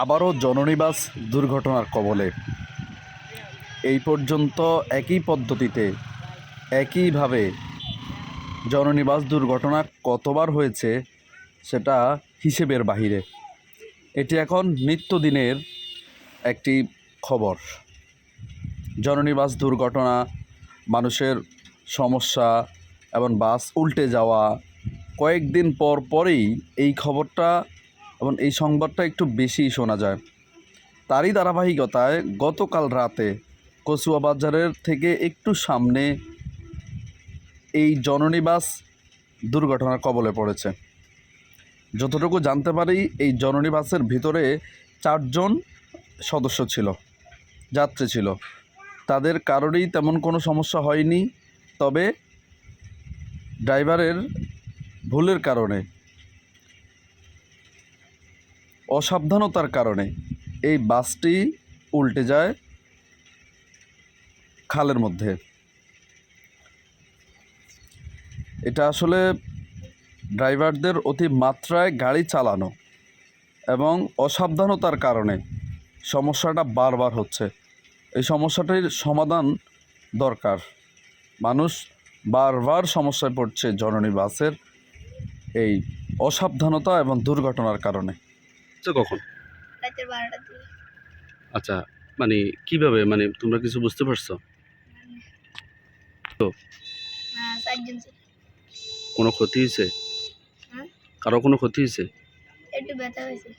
আবারও জননিবাস দুর্ঘটনার কবলে। এই পর্যন্ত একই পদ্ধতিতে, একইভাবে জননিবাস দুর্ঘটনা কতবার হয়েছে সেটা হিসেবের বাহিরে। এটি এখন নিত্যদিনের একটি খবর। জননিবাস দুর্ঘটনা, মানুষের সমস্যা এবং বাস উল্টে যাওয়া, কয়েকদিন পর পরেই এই খবরটা এবং এই সংবাদটা একটু বেশি শোনা যায়। তারই ধারাবাহিকতায় গতকাল রাতে কচুয়া বাজারের থেকে একটু সামনে এই জননিবাস দুর্ঘটনার কবলে পড়েছে। যতটুকু জানতে পারি, এই জননিবাসের ভিতরে চারজন সদস্য ছিল, যাত্রী ছিল। তাদের কারোরই তেমন কোনো সমস্যা হয়নি, তবে ড্রাইভারের ভুলের কারণে অসাবধানতার কারণে এই বাসটি উল্টে যায় খালের মধ্যে। এটা আসলে ড্রাইভারদের অতি মাত্রায় গাড়ি চালানো এবং অসাবধানতার কারণে সমস্যাটা বারবার হচ্ছে। এই সমস্যাটির সমাধান দরকার। মানুষ বারবার সমস্যায় পড়ছে জননী বাসের এই অসাবধানতা এবং দুর্ঘটনার কারণে। আচ্ছা কখন? রাতের বারোটার দিকে। আচ্ছা মানে কীভাবে? মানে তোমরা কিছু বুঝতে পারছ? তো। চারজন ছিল। কোনো ক্ষতি হয়েছে? হ্যাঁ কারও কোনো ক্ষতি হয়েছে? একটু ব্যথা হয়েছে।